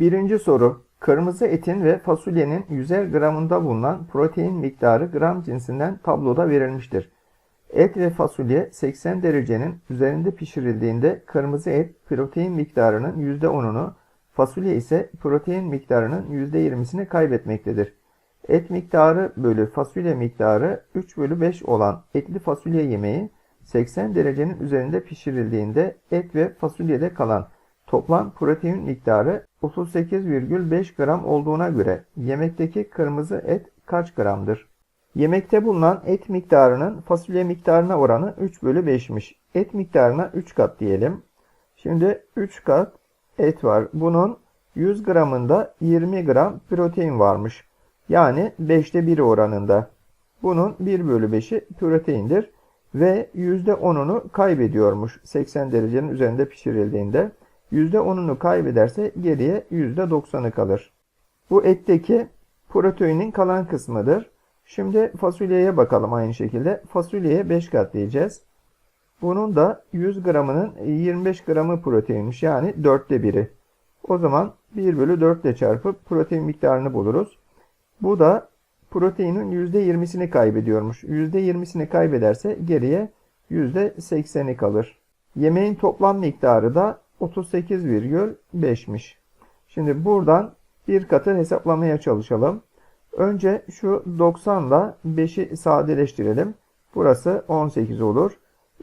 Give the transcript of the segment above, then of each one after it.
Birinci soru. Kırmızı etin ve fasulyenin 100'er gramında bulunan protein miktarı gram cinsinden tabloda verilmiştir. Et ve fasulye 80 derecenin üzerinde pişirildiğinde kırmızı et protein miktarının %10'unu, fasulye ise protein miktarının %20'sini kaybetmektedir. Et miktarı bölü fasulye miktarı 3 bölü 5 olan etli fasulye yemeği 80 derecenin üzerinde pişirildiğinde et ve fasulyede kalan toplam protein miktarı 38,5 gram olduğuna göre yemekteki kırmızı et kaç gramdır? Yemekte bulunan et miktarının fasulye miktarına oranı 3 bölü 5'miş. Et miktarına 3 kat diyelim. Şimdi 3 kat et var. Bunun 100 gramında 20 gram protein varmış. Yani 5'te 1 oranında. Bunun 1 bölü 5'i proteindir. Ve %10'unu kaybediyormuş 80 derecenin üzerinde pişirildiğinde. %10'unu kaybederse geriye %90'ı kalır. Bu etteki proteinin kalan kısmıdır. Şimdi fasulyeye bakalım aynı şekilde. Fasulyeye 5 kat diyeceğiz. Bunun da 100 gramının 25 gramı proteinmiş. Yani 4'te 1'i. O zaman 1 bölü 4 ile çarpıp protein miktarını buluruz. Bu da proteinin %20'sini kaybediyormuş. %20'sini kaybederse geriye %80'i kalır. Yemeğin toplam miktarı da 38,5'miş. Şimdi buradan bir katı hesaplamaya çalışalım. Önce şu 90 ile 5'i sadeleştirelim. Burası 18 olur.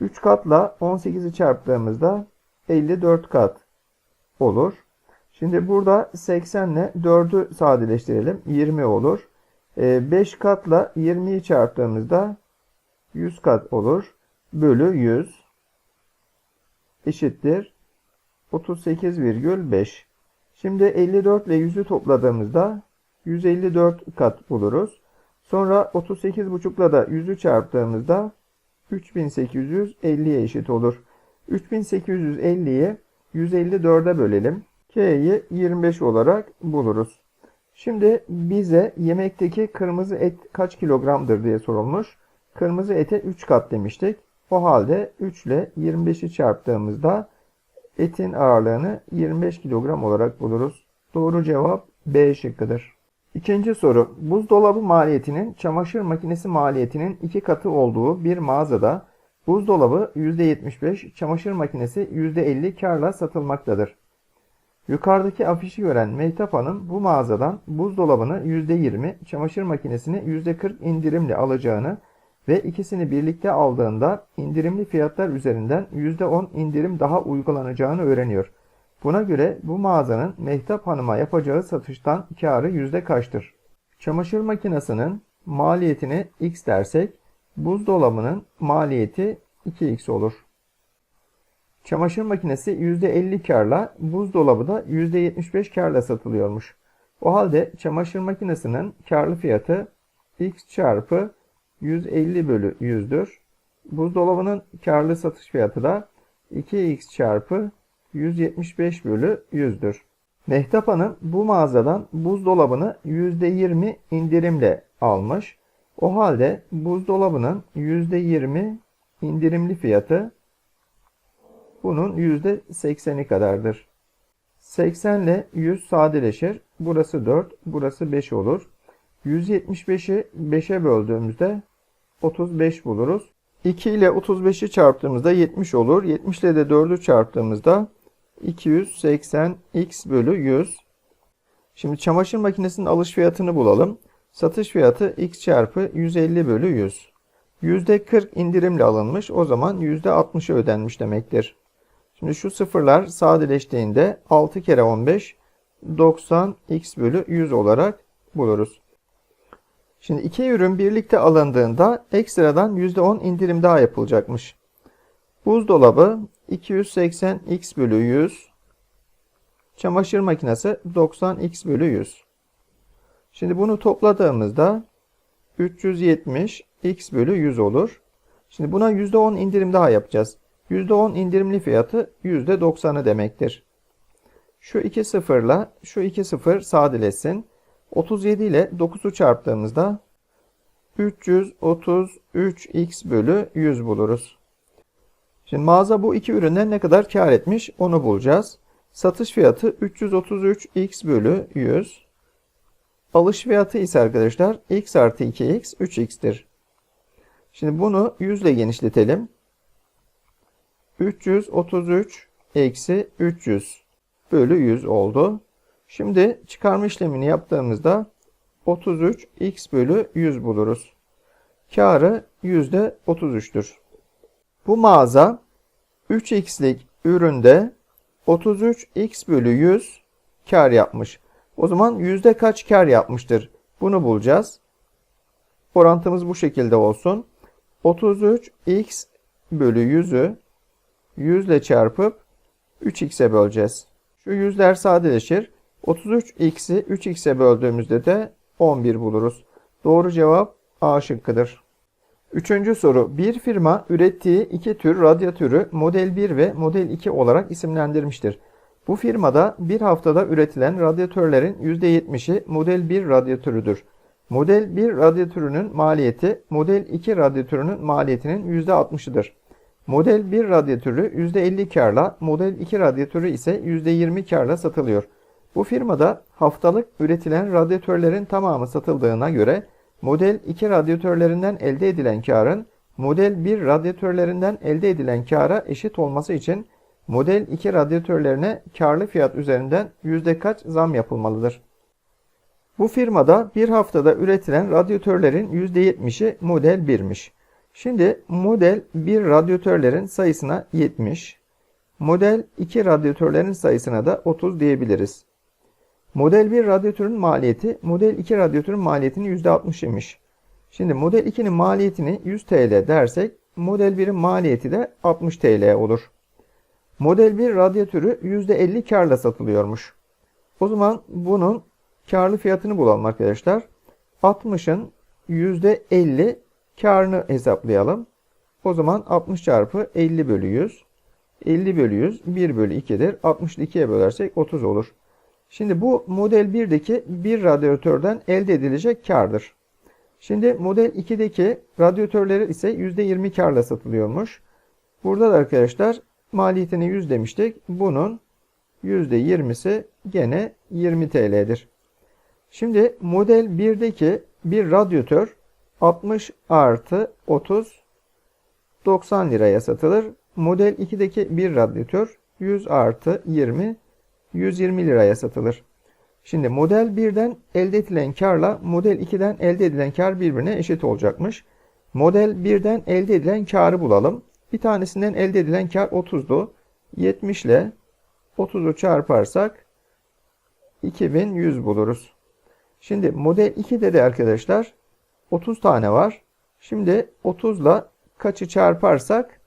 3 katla 18'i çarptığımızda 54 kat olur. Şimdi burada 80 ile 4'ü sadeleştirelim. 20 olur. 5 katla 20'yi çarptığımızda 100 kat olur. Bölü 100 eşittir 38,5. Şimdi 54 ile 100'ü topladığımızda 154 kat buluruz. Sonra 38,5 ile da 100'ü çarptığımızda 3850'ye eşit olur. 3850'yi 154'e bölelim. K'yi 25 olarak buluruz. Şimdi bize yemekteki kırmızı et kaç kilogramdır diye sorulmuş. Kırmızı ete 3 kat demiştik. O halde 3 ile 25'i çarptığımızda etin ağırlığını 25 kilogram olarak buluruz. Doğru cevap B şıkkıdır. İkinci soru. Buzdolabı maliyetinin çamaşır makinesi maliyetinin iki katı olduğu bir mağazada buzdolabı %75, çamaşır makinesi %50 karla satılmaktadır. Yukarıdaki afişi gören Mehtap Hanım bu mağazadan buzdolabını %20, çamaşır makinesini %40 indirimle alacağını ve ikisini birlikte aldığında indirimli fiyatlar üzerinden %10 indirim daha uygulanacağını öğreniyor. Buna göre bu mağazanın Mehtap Hanım'a yapacağı satıştan karı yüzde kaçtır? Çamaşır makinesinin maliyetini x dersek buzdolabının maliyeti 2x olur. Çamaşır makinesi %50 karla, buzdolabı da %75 karla satılıyormuş. O halde çamaşır makinesinin karlı fiyatı x çarpı 150 bölü 100'dür. Buzdolabının karlı satış fiyatı da 2x çarpı 175 bölü 100'dür. Mehtap Hanım bu mağazadan buzdolabını %20 indirimle almış. O halde buzdolabının %20 indirimli fiyatı bunun %80'i kadardır. 80 ile 100 sadeleşir. Burası 4, burası 5 olur. 175'i 5'e böldüğümüzde 35 buluruz. 2 ile 35'i çarptığımızda 70 olur. 70 ile de 4'ü çarptığımızda 280 x bölü 100. Şimdi çamaşır makinesinin alış fiyatını bulalım. Satış fiyatı x çarpı 150 bölü 100. %40 indirimle alınmış. O zaman %60'ı ödenmiş demektir. Şimdi şu sıfırlar sadeleştiğinde 6 kere 15 90 x bölü 100 olarak buluruz. Şimdi iki ürün birlikte alındığında ekstradan %10 indirim daha yapılacakmış. Buzdolabı 280 x bölü 100. Çamaşır makinesi 90 x bölü 100. Şimdi bunu topladığımızda 370 x bölü 100 olur. Şimdi buna %10 indirim daha yapacağız. %10 indirimli fiyatı %90'ı demektir. Şu iki sıfırla şu iki sıfır sadeleşsin. 37 ile 9'u çarptığımızda 333x bölü 100 buluruz. Şimdi mağaza bu iki üründen ne kadar kar etmiş onu bulacağız. Satış fiyatı 333x bölü 100. Alış fiyatı ise arkadaşlar x artı 2x 3x'tir. Şimdi bunu 100 ile genişletelim. 333 eksi 300 bölü 100 oldu. Şimdi çıkarma işlemini yaptığımızda 33 x bölü 100 buluruz. Karı %33'tür. Bu mağaza 3x'lik üründe 33x bölü 100 kar yapmış. O zaman yüzde kaç kar yapmıştır? Bunu bulacağız. Orantımız bu şekilde olsun. 33x bölü 100'ü 100 ile çarpıp 3x'e böleceğiz. Şu yüzler sadeleşir. 33x'i 3x'e böldüğümüzde de 11 buluruz. Doğru cevap A şıkkıdır. Üçüncü soru. Bir firma ürettiği iki tür radyatörü model 1 ve model 2 olarak isimlendirmiştir. Bu firmada bir haftada üretilen radyatörlerin %70'i model 1 radyatörüdür. Model 1 radyatörünün maliyeti model 2 radyatörünün maliyetinin %60'ıdır. Model 1 radyatörü %50 karla, model 2 radyatörü ise %20 karla satılıyor. Bu firmada haftalık üretilen radyatörlerin tamamı satıldığına göre model 2 radyatörlerinden elde edilen karın model 1 radyatörlerinden elde edilen kara eşit olması için model 2 radyatörlerine karlı fiyat üzerinden yüzde kaç zam yapılmalıdır? Bu firmada bir haftada üretilen radyatörlerin %70'i model 1'miş. Şimdi model 1 radyatörlerin sayısına 70, model 2 radyatörlerin sayısına da 30 diyebiliriz. Model 1 radyatörün maliyeti model 2 radyatörün maliyetinin %60 imiş. Şimdi model 2'nin maliyetini 100 TL dersek model 1'in maliyeti de 60 TL olur. Model 1 radyatörü %50 karla satılıyormuş. O zaman bunun karlı fiyatını bulalım arkadaşlar. 60'ın %50 karını hesaplayalım. O zaman 60 çarpı 50 bölü 100. 50 bölü 100 1 bölü 2'dir. 60'ı 2'ye bölersek 30 olur. Şimdi bu model 1'deki bir radyatörden elde edilecek kardır. Şimdi model 2'deki radyatörleri ise %20 karla satılıyormuş. Burada da arkadaşlar maliyetini 100 demiştik. Bunun %20'si gene 20 TL'dir. Şimdi model 1'deki bir radyatör 60 artı 30 90 liraya satılır. Model 2'deki bir radyatör 100 artı 20 120 liraya satılır. Şimdi model 1'den elde edilen karla model 2'den elde edilen kar birbirine eşit olacakmış. Model 1'den elde edilen karı bulalım. Bir tanesinden elde edilen kar 30'du. 70 ile 30'u çarparsak 2100 buluruz. Şimdi model 2'de de arkadaşlar 30 tane var. Şimdi 30 ile kaçı çarparsak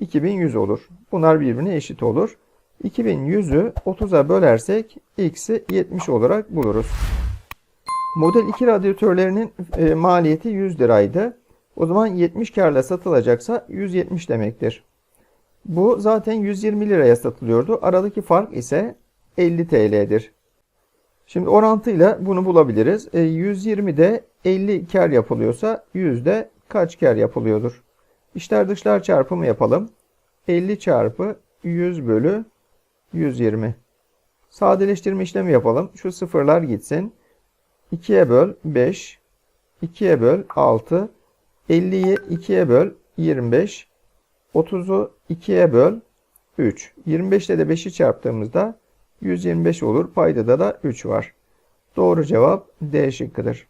2100 olur. Bunlar birbirine eşit olur. 2100'ü 30'a bölersek x'i 70 olarak buluruz. Model 2 radyatörlerinin e, maliyeti 100 liraydı. O zaman 70 karla satılacaksa 170 demektir. Bu zaten 120 liraya satılıyordu. Aradaki fark ise 50 TL'dir. Şimdi orantıyla bunu bulabiliriz. E, 120'de 50 kar yapılıyorsa 100'de kaç kar yapılıyordur? İşler dışlar çarpımı yapalım. 50 çarpı 100 bölü 120. Sadeleştirme işlemi yapalım. Şu sıfırlar gitsin. 2'ye böl 5. 2'ye böl 6. 50'yi 2'ye böl 25. 30'u 2'ye böl 3. 25 ile de 5'i çarptığımızda 125 olur. Paydada da 3 var. Doğru cevap D şıkkıdır.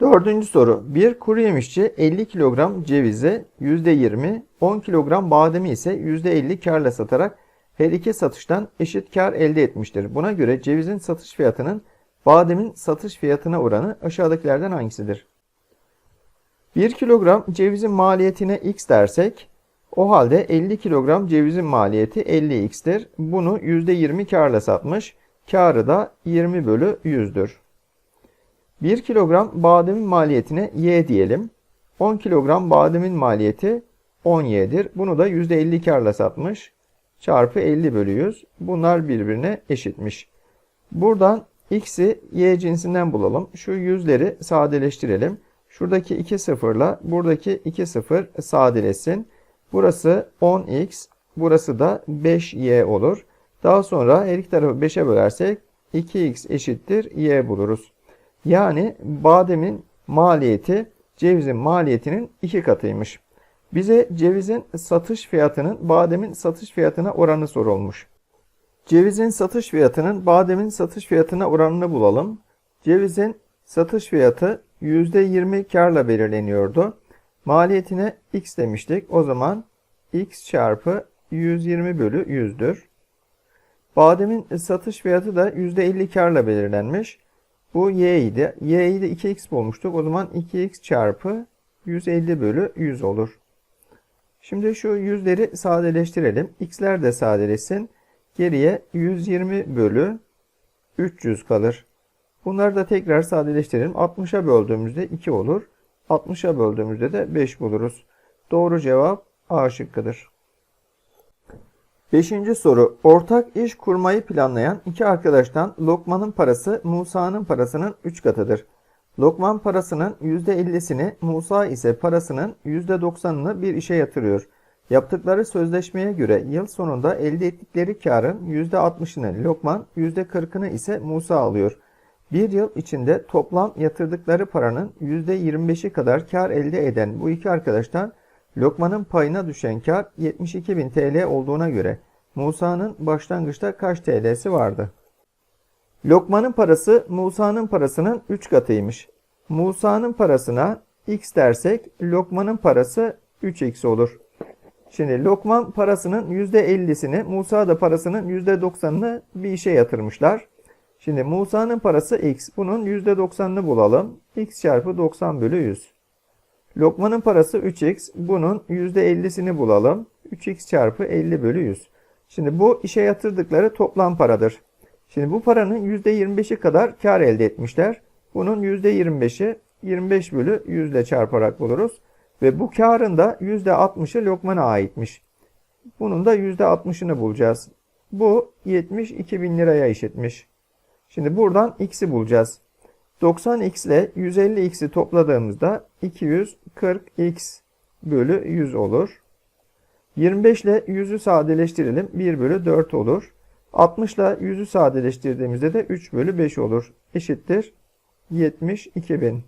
Dördüncü soru. Bir kuru yemişçi 50 kilogram cevizi %20, 10 kilogram bademi ise %50 karla satarak her iki satıştan eşit kar elde etmiştir. Buna göre cevizin satış fiyatının bademin satış fiyatına oranı aşağıdakilerden hangisidir? 1 kilogram cevizin maliyetine x dersek o halde 50 kilogram cevizin maliyeti 50x'tir. Bunu %20 karla satmış. Karı da 20 bölü 100'dür. 1 kilogram bademin maliyetine y diyelim. 10 kilogram bademin maliyeti 10y'dir. Bunu da %50 karla satmış. Çarpı 50 bölü 100. Bunlar birbirine eşitmiş. Buradan x'i y cinsinden bulalım. Şu yüzleri sadeleştirelim. Şuradaki 2 sıfırla buradaki 2 sıfır sadeleşsin. Burası 10x, burası da 5y olur. Daha sonra her iki tarafı 5'e bölersek 2x eşittir y buluruz. Yani bademin maliyeti cevizin maliyetinin iki katıymış. Bize cevizin satış fiyatının bademin satış fiyatına oranı sorulmuş. Cevizin satış fiyatının bademin satış fiyatına oranını bulalım. Cevizin satış fiyatı %20 karla belirleniyordu. Maliyetine x demiştik. O zaman x çarpı 120 bölü 100'dür. Bademin satış fiyatı da %50 karla belirlenmiş. Bu y idi. y'yi de 2x bulmuştuk. O zaman 2x çarpı 150 bölü 100 olur. Şimdi şu yüzleri sadeleştirelim. x'ler de sadeleşsin. Geriye 120 bölü 300 kalır. Bunları da tekrar sadeleştirelim. 60'a böldüğümüzde 2 olur. 60'a böldüğümüzde de 5 buluruz. Doğru cevap A şıkkıdır. Beşinci soru. Ortak iş kurmayı planlayan iki arkadaştan Lokman'ın parası Musa'nın parasının 3 katıdır. Lokman parasının %50'sini, Musa ise parasının %90'ını bir işe yatırıyor. Yaptıkları sözleşmeye göre yıl sonunda elde ettikleri karın %60'ını Lokman, %40'ını ise Musa alıyor. Bir yıl içinde toplam yatırdıkları paranın %25'i kadar kar elde eden bu iki arkadaştan Lokman'ın payına düşen kar 72.000 TL olduğuna göre Musa'nın başlangıçta kaç TL'si vardı? Lokman'ın parası Musa'nın parasının 3 katıymış. Musa'nın parasına x dersek Lokman'ın parası 3x olur. Şimdi Lokman parasının %50'sini, Musa da parasının %90'ını bir işe yatırmışlar. Şimdi Musa'nın parası x. Bunun %90'ını bulalım. x çarpı 90 bölü 100. Lokman'ın parası 3x. Bunun %50'sini bulalım. 3x çarpı 50 bölü 100. Şimdi bu işe yatırdıkları toplam paradır. Şimdi bu paranın %25'i kadar kar elde etmişler. Bunun %25'i 25 bölü 100 ile çarparak buluruz. Ve bu karın da %60'ı Lokman'a aitmiş. Bunun da %60'ını bulacağız. Bu 72 bin liraya eşitmiş. Şimdi buradan x'i bulacağız. 90x ile 150x'i topladığımızda 240x bölü 100 olur. 25 ile 100'ü sadeleştirelim. 1 bölü 4 olur. 60 ile 100'ü sadeleştirdiğimizde de 3 bölü 5 olur. Eşittir 72 bin.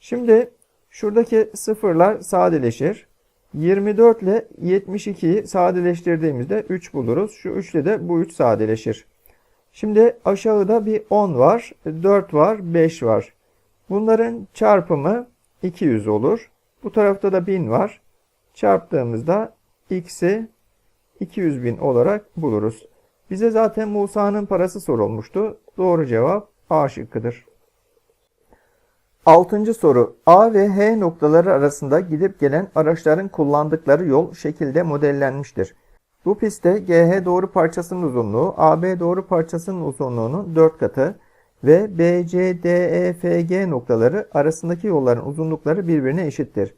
Şimdi şuradaki sıfırlar sadeleşir. 24 ile 72'yi sadeleştirdiğimizde 3 buluruz. Şu 3 ile de bu 3 sadeleşir. Şimdi aşağıda bir 10 var, 4 var, 5 var. Bunların çarpımı 200 olur. Bu tarafta da 1000 var. Çarptığımızda x'i 200 bin olarak buluruz. Bize zaten Musa'nın parası sorulmuştu. Doğru cevap A şıkkıdır. Altıncı soru. A ve H noktaları arasında gidip gelen araçların kullandıkları yol şekilde modellenmiştir. Bu pistte GH doğru parçasının uzunluğu AB doğru parçasının uzunluğunun 4 katı ve BC, DE, FG noktaları arasındaki yolların uzunlukları birbirine eşittir.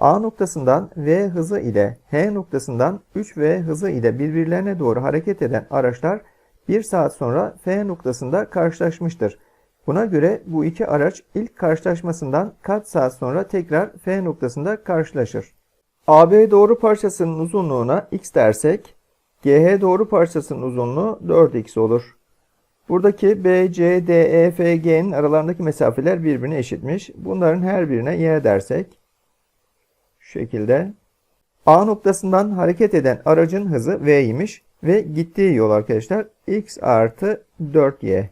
A noktasından V hızı ile H noktasından 3V hızı ile birbirlerine doğru hareket eden araçlar 1 saat sonra F noktasında karşılaşmıştır. Buna göre bu iki araç ilk karşılaşmasından kaç saat sonra tekrar F noktasında karşılaşır? AB doğru parçasının uzunluğuna x dersek GH doğru parçasının uzunluğu 4x olur. Buradaki BC, DE, FG'nin aralarındaki mesafeler birbirine eşitmiş. Bunların her birine y dersek şekilde A noktasından hareket eden aracın hızı V'ymiş ve gittiği yol arkadaşlar x artı 4y.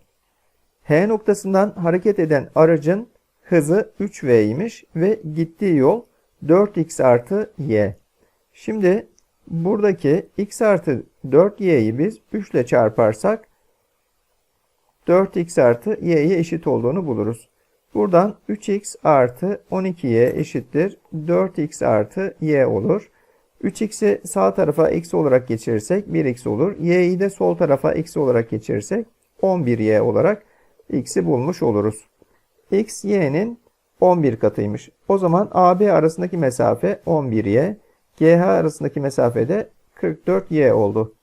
H noktasından hareket eden aracın hızı 3V'ymiş ve gittiği yol 4x artı y. Şimdi buradaki x artı 4y'yi biz 3 ile çarparsak 4x artı y'ye eşit olduğunu buluruz. Buradan 3x artı 12y eşittir 4x artı y olur. 3x'i sağ tarafa eksi olarak geçirirsek 1x olur. y'yi de sol tarafa eksi olarak geçirirsek 11y olarak x'i bulmuş oluruz. x y'nin 11 katıymış. O zaman AB arasındaki mesafe 11y, GH arasındaki mesafe de 44y oldu.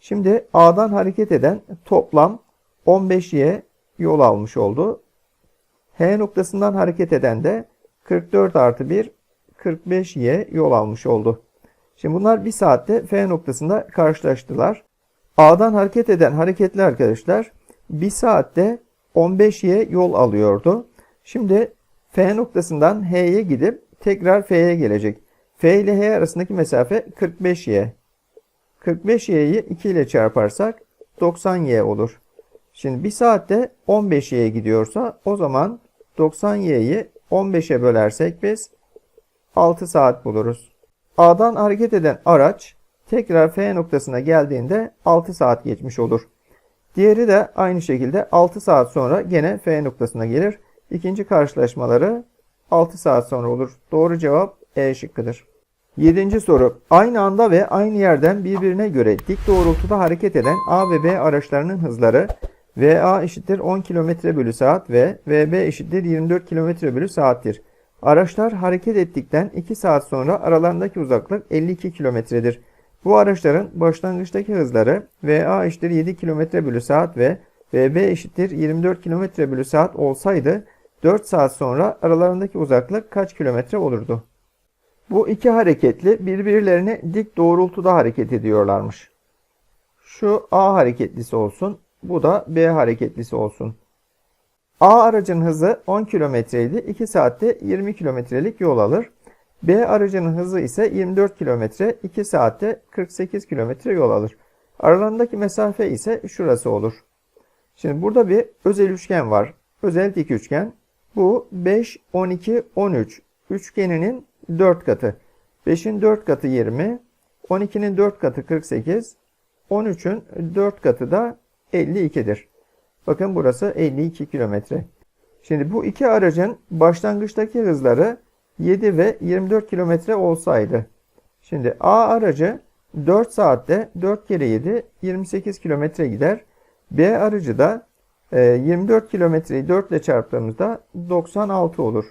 Şimdi A'dan hareket eden toplam 15y yol almış oldu. H noktasından hareket eden de 44 artı 1 45y yol almış oldu. Şimdi bunlar bir saatte F noktasında karşılaştılar. A'dan hareket eden hareketli arkadaşlar 1 saatte 15y yol alıyordu. Şimdi F noktasından H'ye gidip tekrar F'ye gelecek. F ile H arasındaki mesafe 45y. 45y'yi 2 ile çarparsak 90y olur. Şimdi 1 saatte 15y'ye gidiyorsa o zaman 90y'yi 15'e bölersek biz 6 saat buluruz. A'dan hareket eden araç tekrar F noktasına geldiğinde 6 saat geçmiş olur. Diğeri de aynı şekilde 6 saat sonra gene F noktasına gelir. İkinci karşılaşmaları 6 saat sonra olur. Doğru cevap E şıkkıdır. 7. soru. Aynı anda ve aynı yerden birbirine göre dik doğrultuda hareket eden A ve B araçlarının hızları VA eşittir 10 km bölü saat ve VB eşittir 24 km bölü saattir. Araçlar hareket ettikten 2 saat sonra aralarındaki uzaklık 52 kilometredir. Bu araçların başlangıçtaki hızları VA eşittir 7 km bölü saat ve VB eşittir 24 km bölü saat olsaydı 4 saat sonra aralarındaki uzaklık kaç kilometre olurdu? Bu iki hareketli birbirlerine dik doğrultuda hareket ediyorlarmış. Şu A hareketlisi olsun, bu da B hareketlisi olsun. A aracın hızı 10 km idi. 2 saatte 20 kilometrelik yol alır. B aracının hızı ise 24 km, 2 saatte 48 kilometre yol alır. Aralarındaki mesafe ise şurası olur. Şimdi burada bir özel üçgen var. Özel dik üçgen. Bu 5, 12, 13 üçgeninin 4 katı. 5'in 4 katı 20, 12'nin 4 katı 48, 13'ün 4 katı da 52'dir. Bakın burası 52 kilometre. Şimdi bu iki aracın başlangıçtaki hızları 7 ve 24 kilometre olsaydı. Şimdi A aracı 4 saatte 4 kere 7 28 kilometre gider. B aracı da 24 kilometreyi 4 ile çarptığımızda 96 olur.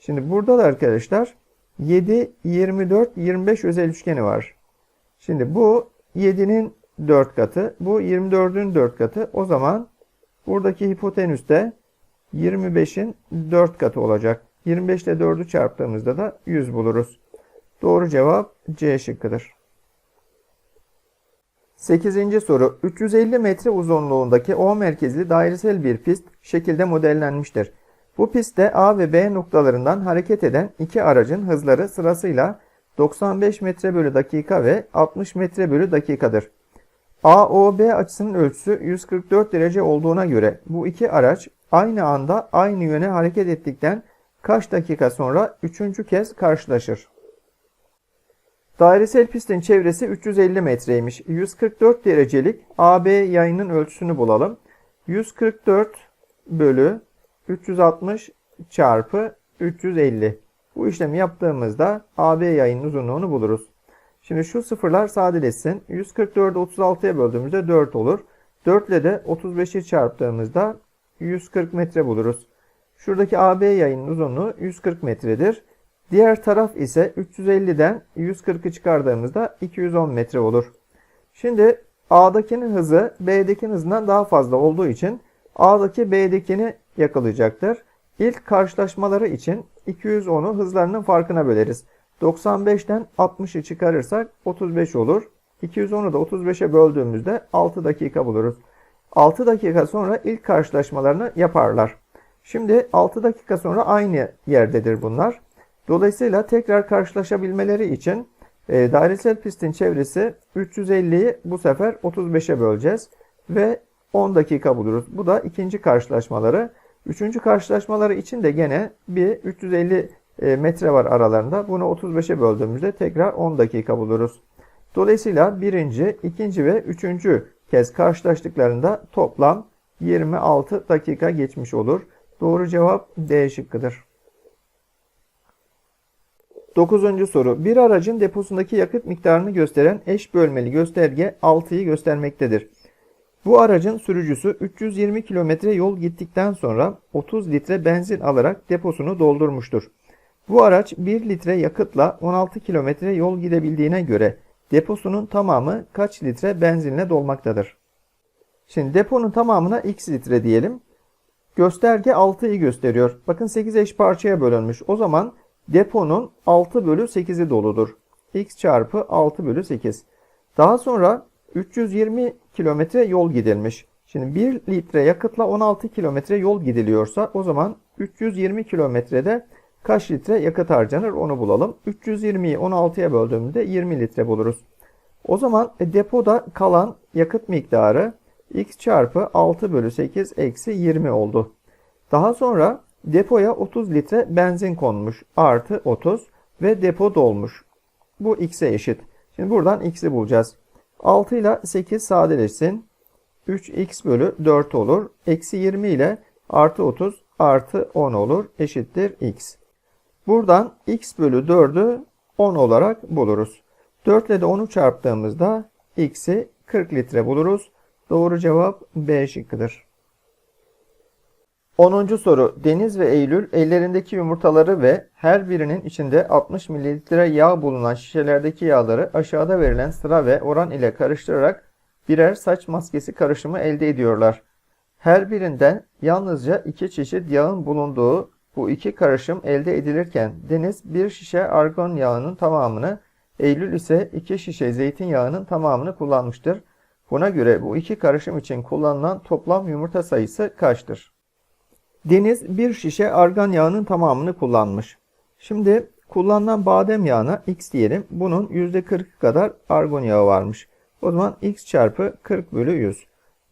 Şimdi burada da arkadaşlar 7, 24, 25 özel üçgeni var. Şimdi bu 7'nin 4 katı, bu 24'ün 4 katı. O zaman buradaki hipotenüs de 25'in 4 katı olacak. 25 ile 4'ü çarptığımızda da 100 buluruz. Doğru cevap C şıkkıdır. 8. soru 350 metre uzunluğundaki O merkezli dairesel bir pist şekilde modellenmiştir. Bu pistte A ve B noktalarından hareket eden iki aracın hızları sırasıyla 95 metre bölü dakika ve 60 metre bölü dakikadır. AOB açısının ölçüsü 144 derece olduğuna göre bu iki araç aynı anda aynı yöne hareket ettikten kaç dakika sonra üçüncü kez karşılaşır? Dairesel pistin çevresi 350 metreymiş. 144 derecelik AB yayının ölçüsünü bulalım. 144 bölü 360 çarpı 350. Bu işlemi yaptığımızda AB yayının uzunluğunu buluruz. Şimdi şu sıfırlar sadeleşsin. 144'ü 36'ya böldüğümüzde 4 olur. 4 ile de 35'i çarptığımızda 140 metre buluruz. Şuradaki AB yayının uzunluğu 140 metredir. Diğer taraf ise 350'den 140'ı çıkardığımızda 210 metre olur. Şimdi A'dakinin hızı B'dekinin hızından daha fazla olduğu için A'daki B'dekini yakalayacaktır. İlk karşılaşmaları için 210'u hızlarının farkına böleriz. 95'ten 60'ı çıkarırsak 35 olur. 210'u da 35'e böldüğümüzde 6 dakika buluruz. 6 dakika sonra ilk karşılaşmalarını yaparlar. Şimdi 6 dakika sonra aynı yerdedir bunlar. Dolayısıyla tekrar karşılaşabilmeleri için e, dairesel pistin çevresi 350'yi bu sefer 35'e böleceğiz ve 10 dakika buluruz. Bu da ikinci karşılaşmaları. Üçüncü karşılaşmaları için de gene bir 350 e, metre var aralarında. Bunu 35'e böldüğümüzde tekrar 10 dakika buluruz. Dolayısıyla birinci, ikinci ve üçüncü kez karşılaştıklarında toplam 26 dakika geçmiş olur. Doğru cevap D şıkkıdır. 9. soru. Bir aracın deposundaki yakıt miktarını gösteren eş bölmeli gösterge 6'yı göstermektedir. Bu aracın sürücüsü 320 kilometre yol gittikten sonra 30 litre benzin alarak deposunu doldurmuştur. Bu araç 1 litre yakıtla 16 kilometre yol gidebildiğine göre deposunun tamamı kaç litre benzinle dolmaktadır? Şimdi deponun tamamına x litre diyelim. Gösterge 6'yı gösteriyor. Bakın 8 eş parçaya bölünmüş. O zaman deponun 6 bölü 8'i doludur. x çarpı 6 bölü 8. Daha sonra 320 kilometre yol gidilmiş. Şimdi 1 litre yakıtla 16 kilometre yol gidiliyorsa o zaman 320 kilometrede kaç litre yakıt harcanır onu bulalım. 320'yi 16'ya böldüğümüzde 20 litre buluruz. O zaman e, depoda kalan yakıt miktarı x çarpı 6 bölü 8 eksi 20 oldu. Daha sonra depoya 30 litre benzin konmuş artı 30 ve depo dolmuş. Bu x'e eşit. Şimdi buradan x'i bulacağız. 6 ile 8 sadeleşsin. 3x bölü 4 olur. Eksi 20 ile artı 30 artı 10 olur. Eşittir x. Buradan x bölü 4'ü 10 olarak buluruz. 4 ile de 10'u çarptığımızda x'i 40 litre buluruz. Doğru cevap B şıkkıdır. 10. soru. Deniz ve Eylül ellerindeki yumurtaları ve her birinin içinde 60 mililitre yağ bulunan şişelerdeki yağları aşağıda verilen sıra ve oran ile karıştırarak birer saç maskesi karışımı elde ediyorlar. Her birinden yalnızca iki çeşit yağın bulunduğu bu iki karışım elde edilirken Deniz bir şişe argon yağının tamamını, Eylül ise iki şişe zeytinyağının tamamını kullanmıştır. Buna göre bu iki karışım için kullanılan toplam yumurta sayısı kaçtır? Deniz bir şişe argan yağının tamamını kullanmış. Şimdi kullanılan badem yağına x diyelim. Bunun %40 kadar argon yağı varmış. O zaman x çarpı 40 bölü 100.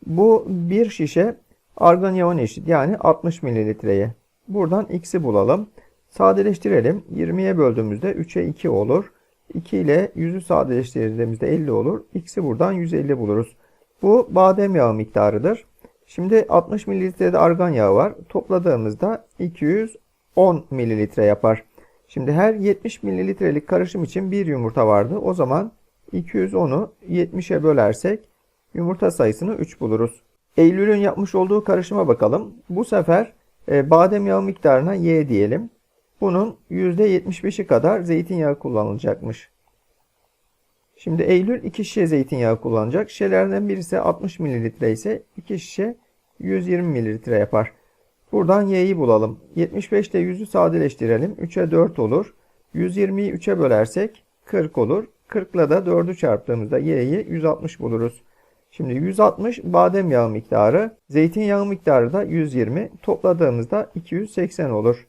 Bu bir şişe argan yağın eşit yani 60 mililitreye. Buradan x'i bulalım. Sadeleştirelim. 20'ye böldüğümüzde 3'e 2 olur. 2 ile 100'ü sadeleştirdiğimizde 50 olur. X'i buradan 150 buluruz. Bu badem yağı miktarıdır. Şimdi 60 mililitrede argan yağı var. Topladığımızda 210 mililitre yapar. Şimdi her 70 mililitrelik karışım için bir yumurta vardı. O zaman 210'u 70'e bölersek yumurta sayısını 3 buluruz. Eylül'ün yapmış olduğu karışıma bakalım. Bu sefer e, badem yağı miktarına Y diyelim. Bunun %75'i kadar zeytinyağı kullanılacakmış. Şimdi Eylül 2 şişe zeytinyağı kullanacak. Şişelerden birisi 60 mililitre ise 2 şişe 120 mililitre yapar. Buradan y'yi bulalım. 75 ile 100'ü sadeleştirelim. 3'e 4 olur. 120'yi 3'e bölersek 40 olur. 40 ile de 4'ü çarptığımızda y'yi 160 buluruz. Şimdi 160 badem yağı miktarı, zeytinyağı miktarı da 120. Topladığımızda 280 olur.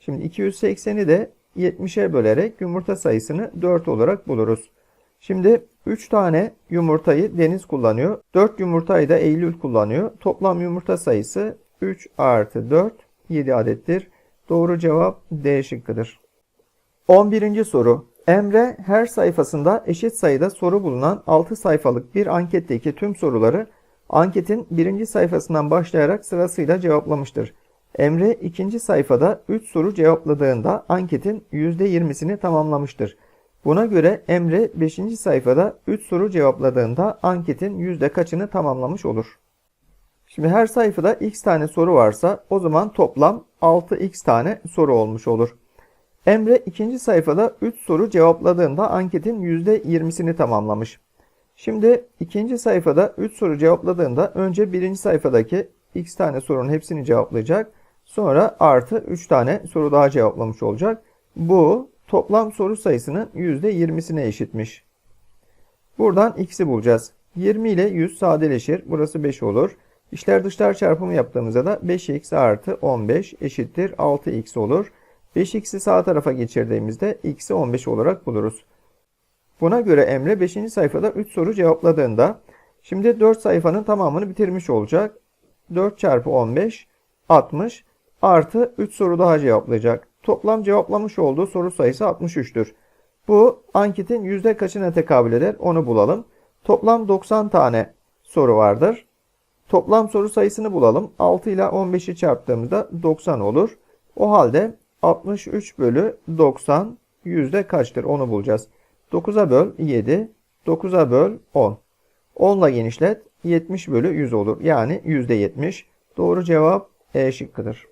Şimdi 280'i de 70'e bölerek yumurta sayısını 4 olarak buluruz. Şimdi 3 tane yumurtayı Deniz kullanıyor. 4 yumurtayı da Eylül kullanıyor. Toplam yumurta sayısı 3 artı 4 7 adettir. Doğru cevap D şıkkıdır. 11. soru. Emre her sayfasında eşit sayıda soru bulunan 6 sayfalık bir anketteki tüm soruları anketin birinci sayfasından başlayarak sırasıyla cevaplamıştır. Emre ikinci sayfada 3 soru cevapladığında anketin %20'sini tamamlamıştır. Buna göre Emre 5. sayfada 3 soru cevapladığında anketin yüzde kaçını tamamlamış olur? Şimdi her sayfada x tane soru varsa o zaman toplam 6x tane soru olmuş olur. Emre ikinci sayfada 3 soru cevapladığında anketin %20'sini tamamlamış. Şimdi ikinci sayfada 3 soru cevapladığında önce birinci sayfadaki x tane sorunun hepsini cevaplayacak. Sonra artı 3 tane soru daha cevaplamış olacak. Bu toplam soru sayısının %20'sine eşitmiş. Buradan x'i bulacağız. 20 ile 100 sadeleşir. Burası 5 olur. İşler dışlar çarpımı yaptığımızda da 5x artı 15 eşittir 6x olur. 5x'i sağ tarafa geçirdiğimizde x'i 15 olarak buluruz. Buna göre Emre 5. sayfada 3 soru cevapladığında şimdi 4 sayfanın tamamını bitirmiş olacak. 4 çarpı 15 60 artı 3 soru daha cevaplayacak. Toplam cevaplamış olduğu soru sayısı 63'tür. Bu anketin yüzde kaçına tekabül eder onu bulalım. Toplam 90 tane soru vardır. Toplam soru sayısını bulalım. 6 ile 15'i çarptığımızda 90 olur. O halde 63 bölü 90 yüzde kaçtır onu bulacağız. 9'a böl 7, 9'a böl 10. 10 ile genişlet 70 bölü 100 olur. Yani yüzde 70. Doğru cevap E şıkkıdır.